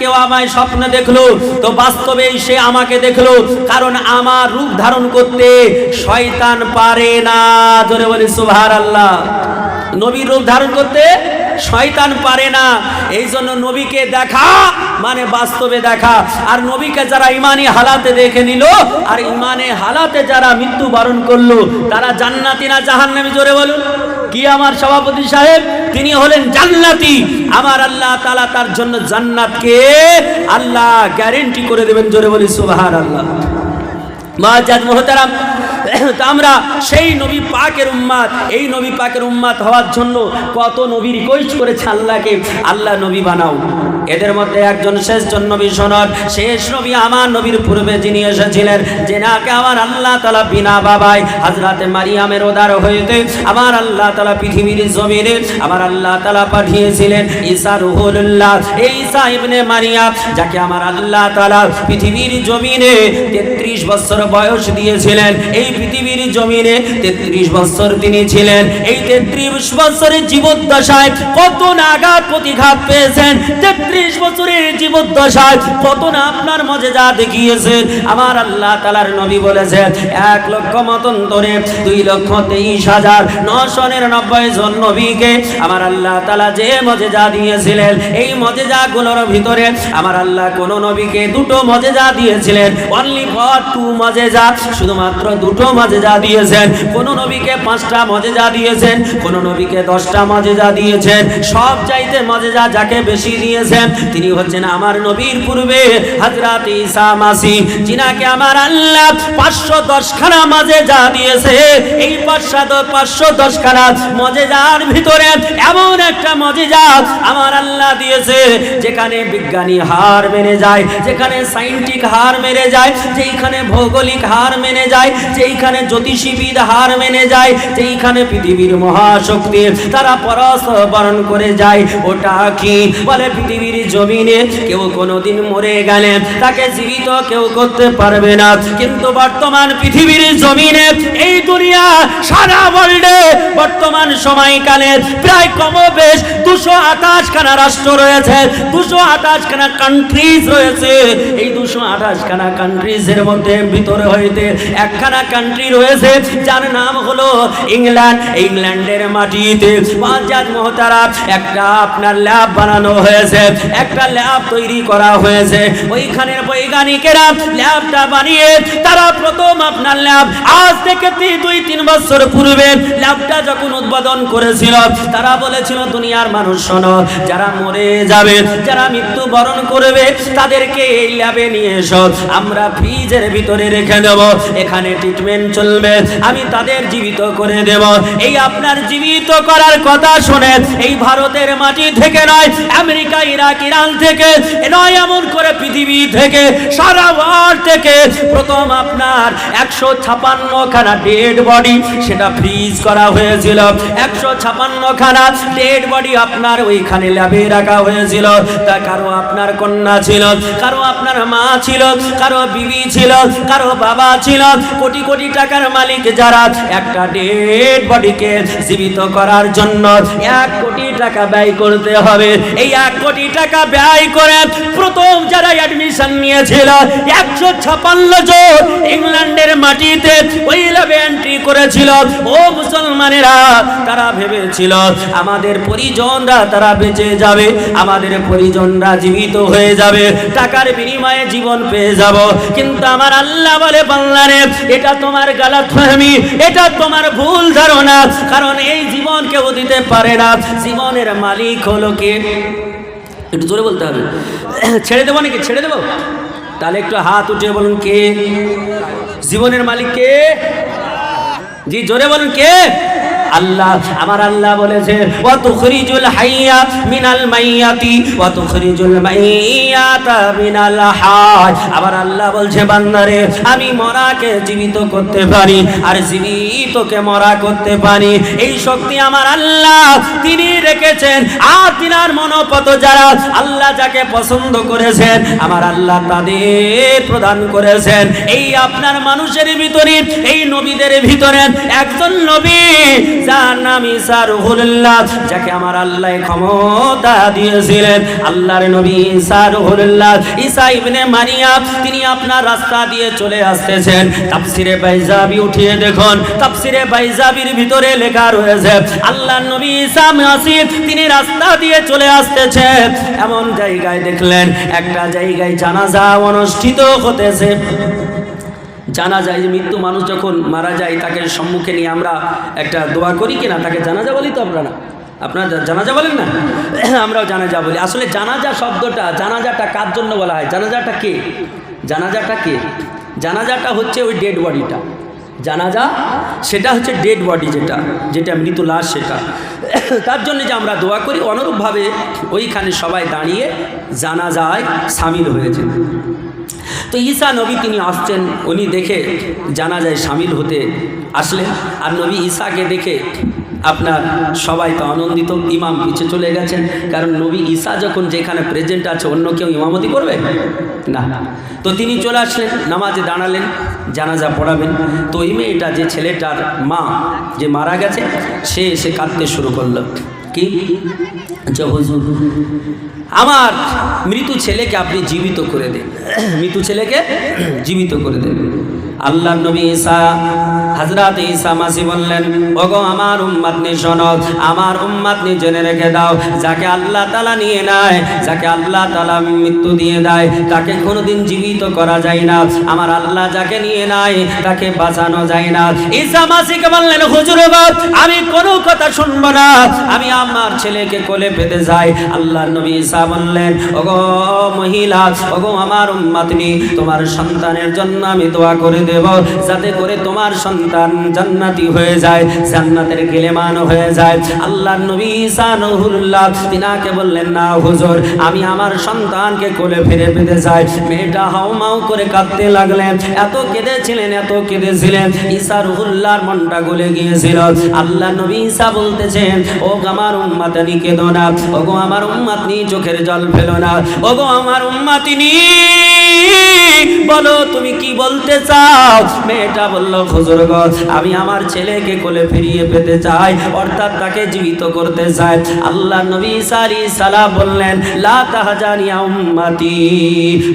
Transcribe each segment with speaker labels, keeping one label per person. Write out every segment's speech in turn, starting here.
Speaker 1: কেউ আমায় স্বপ্নে দেখল, তো বাস্তবেই সে আমাকে দেখল, কারণ আমার রূপ ধারণ করতে শয়তান পারে না। জোরে বলি সুভার আল্লাহ নবীর রূপ ধারণ করতে শয়তান পারে না। এই জন্য নবীকে দেখা মানে বাস্তবে দেখা। আর নবীকে যারা ইমানি হালাতে দেখে নিল, আর ইমানে হালাতে যারা মৃত্যু বরণ করল, তারা জান্নাতি না জাহান্নামী? জোরে বলুন। কি আমার সভাপতি সাহেব? তিনি হলেন জান্নাতি। আমার আল্লাহ তালা তার জন্য জান্নাতকে আল্লাহ গ্যারেন্টি করে দেবেন জোরে বলি সুবাহার আল্লাহ মহাজাদ মোহতারাম তো আমরা সেই নবী পাকের উম্মাদ, এই নবী পাকের উম্মাদ হওয়ার জন্য কত নবী রিকোয়েস্ট করেছে আল্লাহকে, আল্লাহ নবী বানাও। এদের মধ্যে একজন শেষ জন নবী সনদ, শেষ নবী আমার নবীর পূর্বে যিনি এসেছিলেন যে নাকে আমার আল্লাহ তালা বিনা বাবাই হাজরাতে মারিয়ামের ওদার হইতে আমার আল্লাহ তালা পৃথিবীর জমিনে আমার আল্লাহ তালা পাঠিয়েছিলেন ঈসা রুহুল্লাহ। এই ঈসা ইবনে মারিয়াম, যাকে আমার আল্লাহ তালা পৃথিবীর জমিনে তেত্রিশ বছর বয়স দিয়েছিলেন। এই পৃথিবীর জমিনে তেত্রিশ বছর তিনি ছিলেন। এই তেত্রিশ বছরের জীবদ্দশায় কত নাগাদ প্রতিঘাত পেয়েছেন? তেত্রিশ বছরের জীবদ্দশায় কত না আপনার মজেজা দেখিয়েছেন আমার আল্লাহ তালার নবী বলেছেন, এক লক্ষ মতন ধরে দুই লক্ষ তেইশ হাজার নশো নিরানব্বই জন নবীকে আমার আল্লাহ তালা যে মজেজা দিয়েছিলেন, এই মজেজাগুলোর ভিতরে আমার আল্লাহ কোন নবীকে দুটো মজেজা দিয়েছিলেন। অনলি ফর টু মজেজা শুধুমাত্র দুটো মজেজা দিয়েছেন। কোন নবীকে পাঁচটা মজেজা দিয়েছেন, কোন নবীকে দশটা মজেজা দিয়েছেন। সব চাইতে মজেজা যাকে বেশি দিয়েছেন তিনি হচ্ছেন আমার নবীর পূর্বে হজরত ঈসা মাসি, যিনাকে আমার আল্লাহ পাঁচশো দশখানা মজেজা দিয়েছে। এই পাঁচশো পাঁচশো দশখানা মজেজার ভিতরে এমন একটা মজেজা আমার আল্লাহ দিয়েছে, যেখানে বিজ্ঞানী হার মেনে যায়, যেখানে সাইন্টিক হার মেনে যায় যেখানে ভৌগোলিক হার মেনে যায়, যেইখানে জ্যোতিষীবিদ হার মেনে যায়, যেইখানে পৃথিবীর মহাশক্তি তারা পরশ বরণ করে যায়। ওটা কি? বলে, পৃথিবীর জমিনে কেউ কোনোদিন মরে গেলে তাকে জীবিত কেউ করতে পারবে না। কিন্তু বর্তমান পৃথিবীর জমিনে এই দুনিয়া সারা ওয়ার্ল্ডে বর্তমান সময়কালে প্রায় কম বেশ দুশো আঠাশ খানা রাষ্ট্র রয়েছে, দুশো আঠাশ খানা কান্ট্রিজ রয়েছে। এই দুশো আঠাশ খানা কান্ট্রিজ এর মধ্যে ভিতরে হইতে একখানা কান্ট্রি রয়েছে যার নাম হলো ইংল্যান্ড। ইংল্যান্ডের মাটিতে পাঁচাত মহতারা একটা আপনার ল্যাব বানানো হয়েছে, একটা ল্যাব তৈরি করা হয়েছে। ওইখানের বৈজ্ঞানিকেরা ল্যাবটা বানিয়ে, তারা প্রথম আপনার ল্যাব, আজ থেকে দুই তিন বছর পূর্বে ল্যাবটা যখন উদ্বোধন করেছিল, তারা বলেছিল, দুনিয়ার মানুষ শোনো, যারা মরে যাবে, যারা মৃত্যুবরণ করবে, তাদেরকে এই ল্যাবে নিয়ে এসো, আমরা ফ্রিজের ভিতরে রেখে দেব, এখানে ট্রিটমেন্ট চলবে আমি তাদের জীবিত করে দেব। এই আপনার জীবিত করার কথা শুনে এই ভারতের মাটি থেকে নয়, আমেরিকা, ইরাক, ইরান থেকে নয়, এমন করে পৃথিবী থেকে, সারা ওয়ার্ল্ড থেকে প্রথম আপনার একশো ছাপান্ন খানা ডেড বডি সেটা ফ্রিজ করা হয়েছিল। একশো ছাপান্ন খানা ডেড বডি আপনার ওইখানে ল্যাবে রাখা হয়েছিল। তা কারও আপনার কন্যা ছিল, কারও আপনার মা ছিল, কারও বিবি ছিল, কারও বাবা ছিল, কোটি কোটি টাকার মালিক যারা একটা ডেড বডিকে জীবিত করার জন্য এক কোটি টাকা ব্যয় করতে হবে। এই এক কোটি টাকা ব্যয় করে প্রথম যারা অ্যাডমিশন নিয়েছিল, একশো ছাপান্ন জন ইংল্যান্ডের মাটিতে ওই ল্যাবে এন্ট্রি করেছিল। ও মুসলমানেরা, তারা ভেবেছিল, আমাদের পরিজনরা তারা বেঁচে যাবে, আমাদের পরিজনরা জীবিত হয়ে যাবে, টাকার বিনিময়ে জীবন পেয়ে যাব। কিন্তু আমার আল্লাহ বলে বাংলারে এটা তোমার গালাত ফাহমি, এটা তোমার ভুল ধারণা, কারণ এই জীবন কেউ দিতে পারে না। জীবনের মালিক হলো কে? একটু জোরে বলতে হবে। ছেড়ে দেবো নাকি? ছেড়ে দেবো? তাহলে একটু হাত উঠিয়ে বলুন কে? জীবনের মালিক কে? জি, জোরে বলুন কে? আল্লাহ, আমার আল্লাহ বলেছে ওয়া তুখরিজুল হাইয়া মিনাল মাইয়াতি ওয়া তুখরিজুল মাইয়াতা মিনাল হায়। আবার আল্লাহ বলছে, বান্দারে, আমি মরাকে জীবিত করতে পারি, আর জীবিতকে মরা করতে পারি। এই শক্তি আমার আল্লাহ তিনি রেখেছেন, আর তিনার মনোপত যারা আল্লাহ যাকে পছন্দ করেছেন, আমার আল্লাহ তাদের প্রদান করেছেন। এই আপনার মানুষের ভিতরে, এই নবীদের ভিতরে একজন নবী যার নাম ইসারুহুল্লাহ যাকে আমার আল্লাহ ক্ষমতা দিয়েছিলেন। আল্লাহর নবী ঈসা রুহুল্লাহ ঈসা ইবনে মারিয়াম, তিনি আপনার রাস্তা দিয়ে চলে আসতেছেন। তাফসিরে বাইজাবি উঠিয়ে দেখুন, তাফসিরে বাইজাবির ভিতরে লেখা রয়েছে, আল্লাহর নবী ঈসা মাসিহ তিনি রাস্তা দিয়ে চলে আসতেছেন। এমন জায়গায় দেখলেন, একটা জায়গায় জানাজা অনুষ্ঠিত হতেছে। জানা যায় যে মৃত্যু মানুষ যখন মারা যায়, তাকে সম্মুখে নিয়ে আমরা একটা দোয়া করি কিনা, তাকে জানাজা বলি তো আমরা না? আপনারা জানাজা বলেন না? আমরাও জানাজা বলি। আসলে জানাজা শব্দটা, জানাজাটা কার জন্য বলা হয়? জানাজাটা কে? জানাজাটা কে? জানাজাটা হচ্ছে ওই ডেড বডিটা। জানাজা, সেটা হচ্ছে ডেড বডি যেটা যেটা মৃত লাশ সেটা। তার জন্য যে আমরা দোয়া করি, অনুরূপভাবে ওইখানে সবাই দাঁড়িয়ে জানাজায় সামিল হয়েছে তো ঈসা নবী তিনি আসছেন, উনি দেখে জানা যায় সামিল হতে আসলেন। আর নবী ঈসাকে দেখে আপনার সবাই তো আনন্দিত, ইমাম পিছে চলে গেছেন। কারণ নবী ঈসা যখন যেখানে প্রেজেন্ট আছে, অন্য কেউ ইমামতি করবে? না। তো তিনি চলে আসলেন, নামাজে দাঁড়ালেন, জানাজা পড়াবেন। তো ওই মেয়েটা, যে ছেলেটার মা যে মারা গেছে, সে এসে কাঁদতে শুরু করল। কি? হুজুর আমার মৃত্যু ছেলেকে আপনি জীবিত করে দেন। মৃত্যু ছেলেকে জীবিত করে দেন। আল্লাহ নবী ঈসা হজরত ঈসা মাসি বললেন, ওগো আমার উম্মাত নি, শোনো, আমার উম্মাত নি জেনে রেখে দাও, যাকে আল্লাহ তালা নিয়ে নেয়, যাকে আল্লাহ তালা মৃত্যু দিয়ে দেয়, তাকে কোনোদিন জীবিত করা যায় না। আমার আল্লাহ যাকে নিয়ে নেয়, তাকে বাঁচানো যায় না। ঈসা মাসিকে বললেন, হুজুর বাপ, আমি কোনো কথা শুনব না। আমি আমার ছেলেকে কোলে পেতে যাই। আল্লাহ নবী ঈসা বললেন, ওগো মহিলা, ওগো আমার উম্মাতনি তোমার সন্তানের জন্য আমি দোয়া করে দেব যাতে করে তোমার সন্তান জান্নাতি হয়ে যায়, জান্নাতের গেলেমান হয়ে যায়। আল্লাহ নবী ঈসা নহুল্লাহ তিনাকে বললেন, না হুজুর, আমি আমার সন্তানকে কোলে ফিরে পেতে যাই মেয়েটা হাউমাউ করে কাঁদতে লাগলেন। এত কেঁদেছিলেন এত কেঁদেছিলেন। ঈসা রুহুল্লাহর মনটা গলে গিয়েছিল। আল্লাহ নবী ঈসা বলতেছেন, ও আমার উম্মাতানি কেঁদো না। ও গো আমার উম্মাতনি চোখের জল ফেলো না। ও গো আমার উম্মাতিনি বলো, তুমি কি বলতে চাও? মেয়েটা বলল, হুজুর গো, আমি আমার ছেলেকে কোলে ফিরিয়ে পেতে চাই, অর্থাৎ তাকে জীবিত করতে চাই। আল্লাহ নবী সারি সালাম বললেন, লা তাহাজানিয়া উম্মাতি।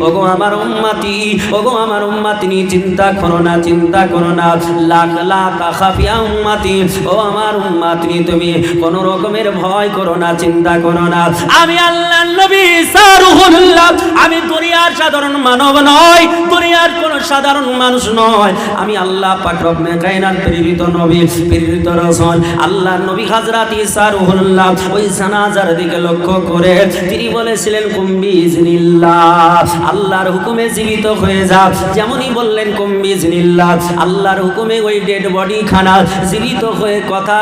Speaker 1: ওগো আমার উম্মাতি, ওগো আমার উম্মাতিনি চিন্তা করো না, চিন্তা করো না। লাখ লা তাখাফিয়া উম্মাতি, ও আমার উম্মাতিনি তুমি কোন রকমের ভয় করো না, চিন্তা করো না। আমি আল্লাহ নবী সারুহুল্লাহ, আমি দুনিয়ার সাধারণ মানব নয় দুনিয়ার কোন সাধারণ মানুষ নয়। আমি আল্লাহ পাক রব্বে কায়নাত প্রেরিত নবী, প্রেরিত রাসূল। আল্লাহ নবী হযরত ঈসা রুহুল্লাহ ওই জানাজার দিকে লক্ষ্য করে তিনি বলেছিলেন কুম্বি ইজনিল্লাহ আল্লাহর হুকুমে জীবিত হয়ে যা। যেমনই বললেন কুম্বি ইজনিল্লাহ আল্লাহর হুকুমে ওই ডেড বডি খানা জীবিত হয়ে কথা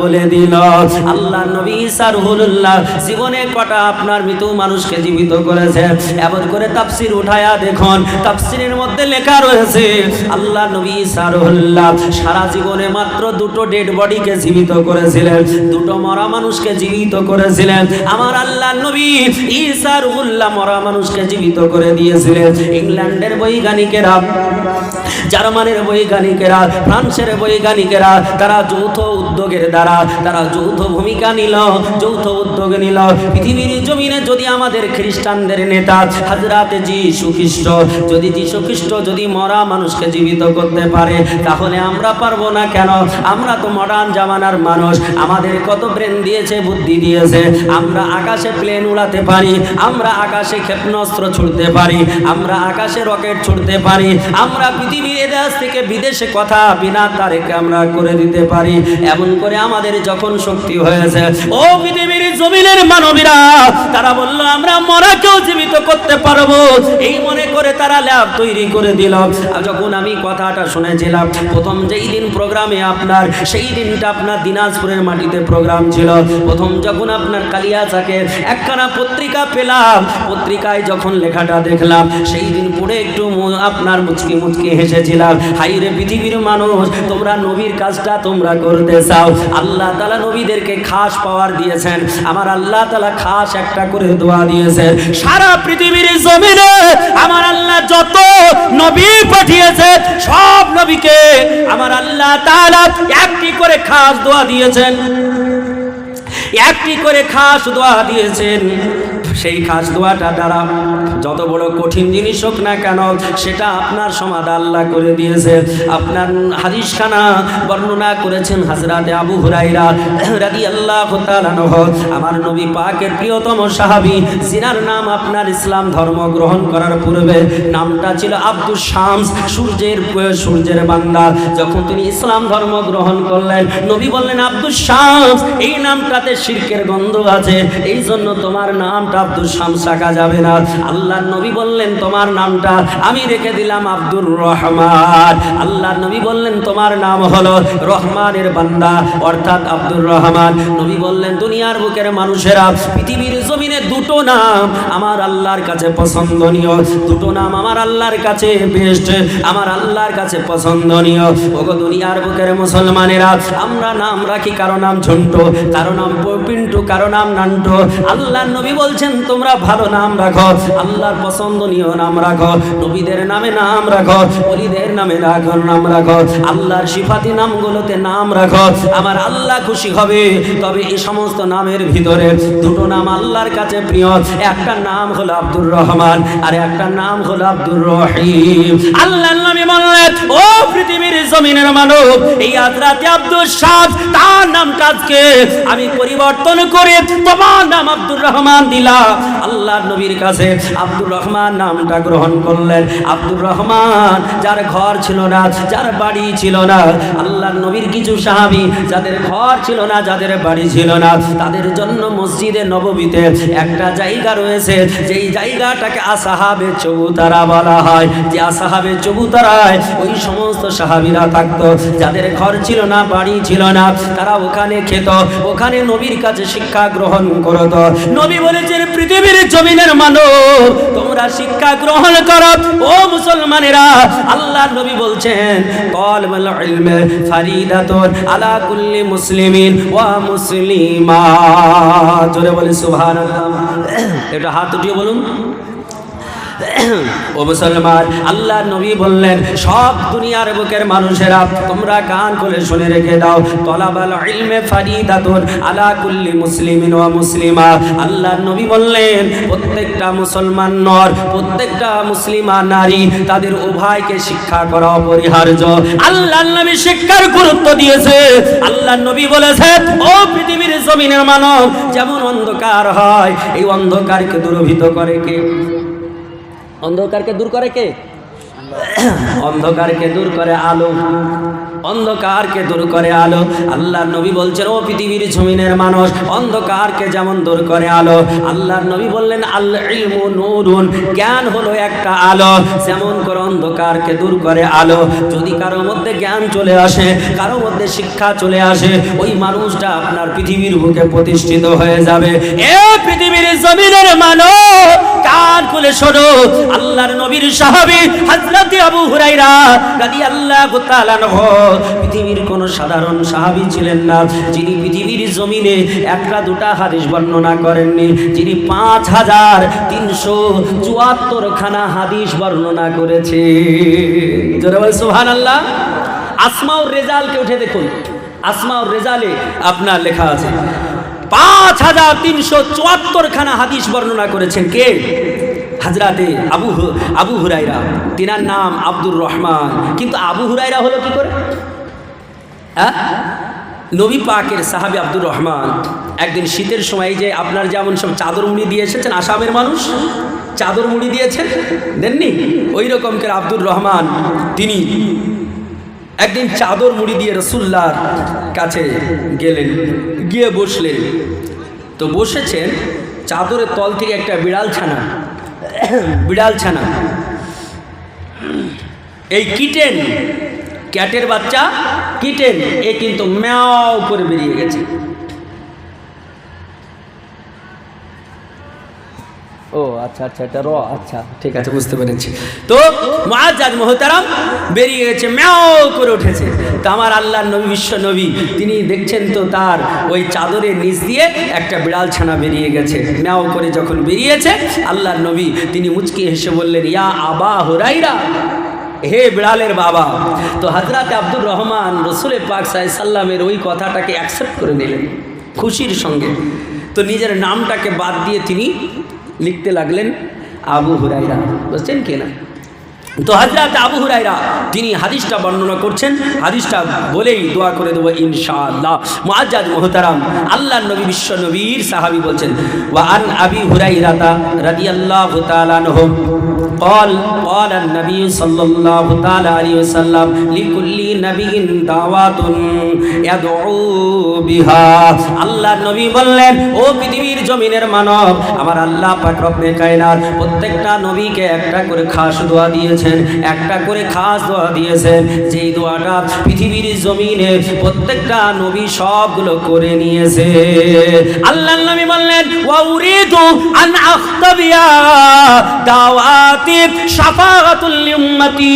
Speaker 1: বলে দিল। আল্লাহ নবী ঈসা রুহুল্লাহ জীবনে কটা আপনার মৃত মানুষকে জীবিত করেছে? এমন করে তাফসির উঠায়া দেখুন। তাফসিরের মধ্যে লেখা রয়েছে, আল্লাহ নবী ঈসা সারা জীবনে মাত্র দুটো ডেড বডিকে জীবিত করেছিলেন, দুটো মরা মানুষকে জীবিত করেছিলেন। আমার আল্লাহ নবী ঈসা রুহুল্লাহ মরা মানুষকে জীবিত করে দিয়েছিলেন। ইংল্যান্ডের বৈজ্ঞানিকেরা, জার্মানির বৈজ্ঞানিকেরা, ফ্রান্সের বৈজ্ঞানিকেরা, তারা যৌথ উদ্যোগের দ্বারা, তারা যৌথ ভূমিকা নিল, যৌথ উদ্যোগ নিল। পৃথিবীর জমিনে যদি আমাদের খ্রিস্টানদের নেতা হাজরাতে যিশু খ্রিস্ট যদি যিশু খ্রিস্ট যদি মরা মানুষকে জীবিত করতে পারে, তাহলে আমরা পারব না কেন? আমরা তো মডার্ন জামানার মানুষ, আমাদের কত ব্রেন দিয়েছে, বুদ্ধি দিয়েছে। আমরা আকাশে প্লেন উড়াতে পারি, আমরা আকাশে ক্ষেপণাস্ত্র ছুড়তে পারি, আমরা আকাশে রকেট ছুড়তে পারি, আমরা পৃথিবীর দেশ থেকে বিদেশে কথা বিনা তারেকে আমরা করে দিতে পারি। এমন করে আমাদের যখন শক্তি হয়েছে, ও পৃথিবীর জমিনের মানবীরা, তারা বলল, আমরা মরাকেও জীবিত করতে পারব। এই মনে করে তারা ল্যাব তৈরি করে দিল আর যখন আমি কথাটা শুনেছিলাম, প্রথম যেই দিন প্রোগ্রামে আপনার, সেই দিনটা আপনার দিনাজপুরের মাটিতে প্রোগ্রাম ছিল। প্রথম যখন আপনার কালিয়াচাকে একখানা পত্রিকা পেলাম, পত্রিকায় যখন লেখাটা দেখলাম, সেই দিন পড়ে একটু আপনার মুচকি মুচকি হেসেছিলাম। হাইরে পৃথিবীর মানুষ, তোমরা নবীর কাজটা তোমরা করতে চাও। আল্লাহ তালা নবীদেরকে খাস পাওয়ার দিয়েছেন। আমার আল্লাহ তালা খাস একটা করে দোয়া দিয়েছেন। সারা পৃথিবীর জমিনে আমার আল্লাহ যত নবী পাঠিয়েছে, সব নবীকে আমার আল্লাহ একটি করে খাস দোয়া দিয়েছেন। একটি করে খাস দোয়া দিয়েছেন। সেই খাস দোয়াটা দ্বারা যত বড় কঠিন জিনিস হোক না কেন, সেটা আপনার সমাধা আল্লাহ করে দিয়েছে। আপনার হাদিসখানা বর্ণনা করেছেন হাজরাতে আবু হুরাইরা রাদি আল্লাহ আমার নবী পাকের প্রিয়তম সাহাবি জিনার নাম আপনার ইসলাম ধর্ম গ্রহণ করার পূর্বে নামটা ছিল আব্দুল শামস, সূর্যের সূর্যের বান্দা যখন তিনি ইসলাম ধর্ম গ্রহণ করলেন, নবী বললেন আব্দুল শামস, এই নামটাতে শিরকের গন্ধ আছে। এই জন্য তোমার নামটা আব্দুল শামস রাখা যাবে না। আল্লাহ নবী বললেন, তোমার নামটা আমি রেখে দিলাম আব্দুর রহমান। আল্লাহ নবী বললেন, তোমার নাম হলো রহমানের বান্দা। অর্থাৎ আব্দুর রহমান নবী বললেন, দুনিয়ার বুকের মানুষেরা পৃথিবীর জমিনে দুটো নাম আমার আল্লাহর কাছে পছন্দনীয়। দুটো নাম আমার আল্লাহর কাছে বেস্ট আমার আল্লাহর কাছে পছন্দনীয়। ওগো দুনিয়ার বুকের মুসলমানেরা, আমরা নাম রাখি কারও নাম ঝন্টু, কারও নাম পিন্টু, কারও নাম নান্টু। আল্লাহ নবী বলছেন, তোমরা ভালো নাম রাখো। আল্লাহর পছন্দনীয় নাম রাখো, নবীদের নামে নাম রাখো, অলিদের নামে রাখো, নাম রাখো। আল্লাহর সিফাতি নামগুলোতে নাম রাখো। আমার আল্লাহ খুশি হবে, তবে এই সমস্ত নামের ভিতরে দুটো নাম আল্লাহর কাছে প্রিয়। একটা নাম হলো আব্দুর রহমান, আর একটা নাম হলো আব্দুর রহিম। আল্লাহর নামে বললেন, ও পৃথিবীর জমিনের মানব, এই আজরাতে আব্দুল শাহ তার নাম কাজকে আমি পরিবর্তন করে তোমার নাম আব্দুর রহমান দিলাম। আল্লাহর নবীর কাছে আব্দুর রহমান নামটা গ্রহণ করলেন। আব্দুর রহমান, যার ঘর ছিল না, যার বাড়ি ছিল না, আল্লাহর নবীর কিছু সাহাবী যাদের ঘর ছিল না, যাদের বাড়ি ছিল না, তাদের জন্য মসজিদে নববীতে একটা জায়গা রয়েছে। যেই জায়গাটাকে আসাহাবে চবুতারা বলা হয়। যে আসাহাবে চবুতারায় ওই সমস্ত সাহাবীরা থাকতো। যাদের ঘর ছিল না, বাড়ি ছিল না, তারা ওখানে খেত। ওখানে নবীর কাছে শিক্ষা গ্রহণ করত। নবী বলেছেন, পৃথিবীর জমিনের মানব তোমরা শিক্ষা গ্রহণ করো। ও মুসলমানেরা আল্লাহ নবী বলছেন, কল বল ইলমে ফারিদাতুন আলা কুল্লি মুসলিমিন ওয়া মুসলিমা। জোরে বলে সুবহানাল্লাহ। এটা হাত উঠিয়ে বলুন। মুসলমান আল্লাহ নবী বললেন, সব দুনিয়ার বুকের মানুষেরা তোমরা কান খুলে শুনে রেখে দাও, তলাবাল ইলমে আলা কুল্লি মুসলিমিন ওয়া মুসলিমা। আল্লাহ নবী বললেন, প্রত্যেকটা মুসলমান নর, প্রত্যেকটা মুসলিমা নারী, তাদের উভয়কে শিক্ষা করা অপরিহার্য। আল্লাহ নবী শিক্ষার গুরুত্ব দিয়েছে। আল্লাহ নবী বলেছেন ও পৃথিবীর জমিনের মানব, যেমন অন্ধকার হয়, এই অন্ধকারকে দূরভীত করে কে? অন্ধকারকে দূর করে কে? অন্ধকারকে দূর করে আলো। অন্ধকারকে দূর করে আলো। আল্লাহ নবী বলছেন, ও পৃথিবীর জমিনের মানুষ, অন্ধকারকে যেমন দূর করে আলো আল্লাহ নবী বললেন আল্লাহ নুরুন জ্ঞান হলো একটা আলো। যেমন করে অন্ধকারকে দূর করে আলো। যদি কারোর মধ্যে জ্ঞান চলে আসে কারোর মধ্যে শিক্ষা চলে আসে, ওই মানুষটা আপনার পৃথিবীর বুকে প্রতিষ্ঠিত হয়ে যাবে। এ পৃথিবীর জমিনের মানুষ, কান খুলে শোনো। আল্লাহর নবীর সাহাবী হযরত আবু হুরায়রা রাদিয়াল্লাহু তাআলা পৃথিবীর কোন সাধারণ সাহাবী ছিলেন না, যিনি পৃথিবীর জমিনে একটা দুটা হাদিস বর্ণনা করেননি, যিনি পাঁচ হাজার তিনশো চুয়াত্তর খানা হাদিস বর্ণনা করেছে বল সুবহানাল্লাহ। আসমাউর রেজালকে উঠে দেখুন। আসমাউর রেজালে আপনার লেখা আছে, পাঁচ হাজার তিনশো চুয়াত্তর খানা হাদিস বর্ণনা করেছেন কে? হাজরাতে আবু আবু হুরাইরা তিনার নাম আব্দুর রহমান। কিন্তু আবু হুরাইরা হলো কি করে? হ্যাঁ? নবী পাকের সাহাবি আব্দুর রহমান। একদিন শীতের সময় যে আপনার যেমন সব চাদর মুড়ি দিয়ে এসেছেন আসামের মানুষ, চাদর মুড়ি দিয়েছেন, দেননি? ওই রকম করে আব্দুর রহমান, তিনি একদিন চাদর মুড়ি দিয়ে রসুল্লার কাছে গেলেন, গিয়ে বসলেন। তো বসেছেন, চাদরের তল থেকে একটা বিড়াল ছানা বিড়াল ছানা। এই কিটেন ক্যাটের বাচ্চা কিটেন এ কিন্তু ম্যাও করে বেরিয়ে গেছে। ও আচ্ছা আচ্ছা এটা র আচ্ছা ঠিক আছে। বুঝতে পেরেছি। তো মুআজ্জাজ মোহতারাম বেরিয়ে গেছে ম্যাও করে উঠেছে। তো আমার আল্লাহর নবী বিশ্ব নবী তিনি দেখছেন তো তার ওই চাদরের নিচ দিয়ে একটা বিড়াল ছানা বেরিয়ে গেছে। ম্যাও করে যখন বেরিয়েছে আল্লাহর নবী তিনি মুচকি হেসে বললেন ইয়া আবা হুরাইরা হে বিড়ালের বাবা। তো হজরত আব্দুর রহমান রসুল পাক সাল্লামের ওই কথাটাকে অ্যাকসেপ্ট করে নিলেন খুশির সঙ্গে। তো নিজের নামটাকে বাদ দিয়ে তিনি লিখতে লাগলেন আবু হুরাইরা বুঝছেন কি না তো হজরত আবু হুরাইরা তিনি হাদিসটা বর্ণনা করছেন হাদিসটা বলেই দোয়া করে দেবো ইনশাআল্লাহ মুআজ্জাদ মুহতারাম আল্লাহ নবী বিশ্ব নবীর সাহাবী বলছেন ওয়া আন আবি হুরাইরাতা রাদিয়াল্লাহু তাআলা আনহু قال قال النبي صلى الله تعالى عليه وسلم لكل نبي دعوات يدعو بها আল্লাহ নবী বললেন ও পৃথিবীর জমিনের মানব। আমার আল্লাহ পাক কায়নাত প্রত্যেকটা নবীকে একটা করে খাস দোয়া দিয়েছেন, একটা করে খাস দোয়া দিয়েছেন। যেই দোয়াটা পৃথিবীর জমিনে প্রত্যেকটা নবী সবগুলো করে নিয়েছে। আল্লাহ নবী বললেন, ওয়া উরিদু আন আখতাবিয়া দাওয়াতি শাফাআতুল লিউম্মতি।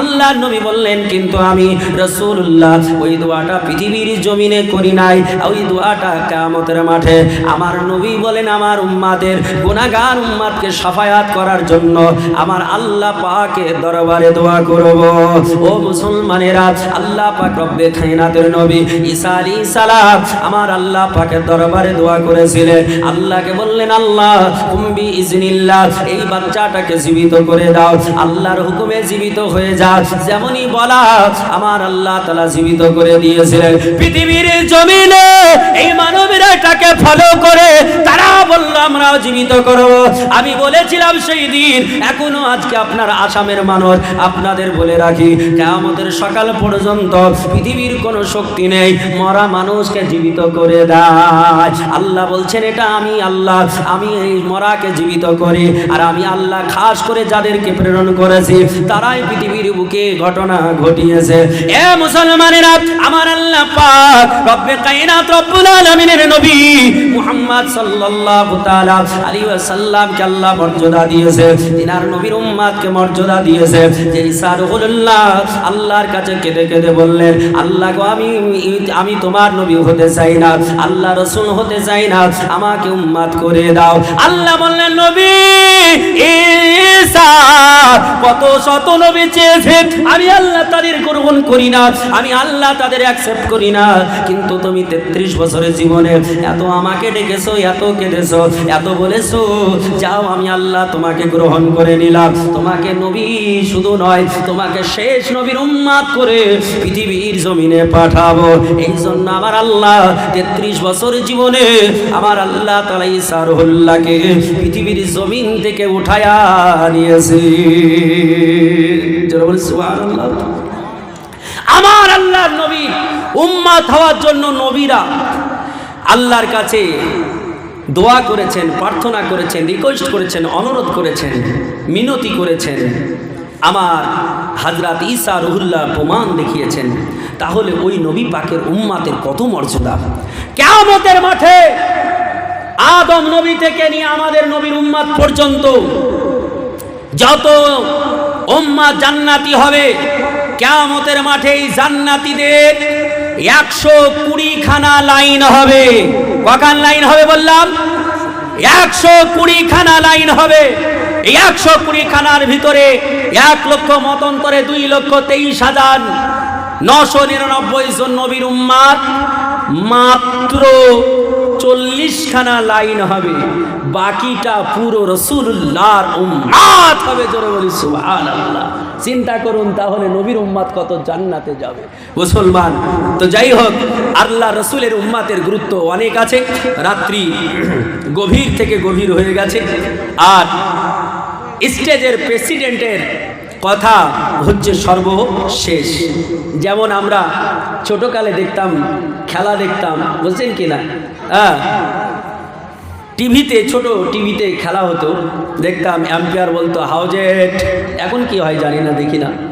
Speaker 1: আল্লাহ নবী বললেন, কিন্তু আমি রাসূলুল্লাহ ওই দোয়াটা পৃথিবীর জমিনে করি নাই। ওই দোয়াটা কিয়ামতের মাঠে আমার নবী বলেন আমার উম্মাদের গুনাহগার উম্মাদকে সাফায়াত করার জন্য আমার আল্লাহ পাকে দরবারে দোয়া করব। ও মুসলমানেরা, আল্লাহ পাক রব্বে কায়নাতের নবী ঈসা আলাইহিস সালাম আমার আল্লাহ পাকের দরবারে দোয়া করেছিলেন। আল্লাহকে বললেন, আল্লাহ কুম্বি ইজনিল্লাহ এই বাচ্চাটাকে জীবিত করে দাও। আল্লাহর হুকুমে জীবিত হয়ে যা। যেমনই বলা, আমার আল্লাহ তাআলা জীবিত করে দিয়েছিলেন। পৃথিবীর জমিনে এই মানবেরা এটাকে ফলো করে তারা বলল আমরাও জীবিত করব আমি বলেছিলাম সেই দিন, এখনও আজকে আপনার আসামের মানুষ, আপনাদের বলে রাখি কেমতের সকাল পর্যন্ত পৃথিবীর কোনো শক্তি নেই, মরা মানুষকে জীবিত করে দেয়। আল্লাহ বলছেন, এটা আমি আল্লাহ, আমি এই মরাকে জীবিত করি, আর আমি আল্লাহ খাস করে যাদেরকে প্রেরণ করেছি, তারাই পৃথিবীর বুকে ঘটনা ঘটিয়েছে। এ মুসলমানেরা, আমার আল্লাহ পাক রব্বে কায়নাত রব্বুল আলামিনের নবী মুহাম্মদ সাল্লাল্লাহু তাআলা আলাইহি ওয়াসাল্লামকে আল্লাহ মর্যাদা দিয়েছে। তিনার নবীর উম্মতকে মর্যাদা দিয়েছে। যে ঈসা রুহুল্লাহ আল্লাহর কাছে কেঁদে কেঁদে বললেন, আল্লাহ গো, আমি আমি তোমার নবী হতে চাই না। আল্লাহ রসুল হতে চাই না। আমাকে উম্মাদ করে দাও। আল্লাহ বললেন, নবী, ঈসা, কত শত নবী চেয়েছে, আমি আল্লাহ তাদের গ্রহণ করি না। আমি আল্লাহ তাদের অ্যাকসেপ্ট করি না। কিন্তু তুমি তেত্রিশ বছরের জীবনে এত আমাকে ডেকেছো এত কেঁদেছো, এত বলেছ, যাও আমি আল্লাহ তোমাকে গ্রহণ করে নিলাম। তোমাকে নবী শুধু নয়, তোমাকে শেষ নবীর উম্মাদ করে পৃথিবীর জমিনে পাঠাবো। এই জন্য আমার আল্লাহ তেত্রিশ বছরের জীবনে আমার আল্লাহ তালা ইসারুল্লাহকে পৃথিবীর জমিন থেকে উঠায়া নিয়েছে। আমার আল্লাহ নবী উম্মাত হওয়ার জন্য নবীরা আল্লাহর কাছে দোয়া করেছেন, প্রার্থনা করেছেন রিকোয়েস্ট করেছেন, অনুরোধ করেছেন, মিনতি করেছেন। আমার হাজরাত ঈসা রহুল্লাহ প্রমাণ দেখিয়েছেন। তাহলে ওই নবী পাকের উম্মাতের কত মর্যাদা? কেমতের মাঠে আদম নবী থেকে নিয়ে আমাদের নবীর উম্মাত পর্যন্ত যত উম্মা জান্নাতি হবে কেয়ামতের মাঠে জান্নাতিদের একশো কুড়িখানা লাইন হবে। কখান লাইন হবে বললাম? একশো কুড়িখানা লাইন হবে। একশো কুড়িখানার ভিতরে এক লক্ষ মতন্তরে দুই লক্ষ তেইশ হাজার নশো নিরানব্বই জন নবীর উম্মাদ। মাত্র চল্লিশখানা লাইন হবে। বাকিটা পুরো রসুল্লাহর উম্মাদ। হবে জোরে বলি সুবহানাল্লাহ। চিন্তা করুন তাহলে নবীর উম্মাদ কত জান্নাতে যাবে। মুসলমান তো যাই হোক আল্লাহ রসুলের উম্মাতের গুরুত্ব অনেক আছে। রাত্রি গভীর থেকে গভীর হয়ে গেছে। আর স্টেজের প্রেসিডেন্টের কথা হচ্ছে সর্বশেষ। যেমন আমরা ছোটকালে দেখতাম খেলা দেখতাম বুঝছেন কি না হ্যাঁ টিভিতে, ছোট টিভিতে খেলা হতো। দেখতাম অ্যাম্পিয়ার বলতো, হাউজেট। এখন কি হয় জানি না, দেখি না।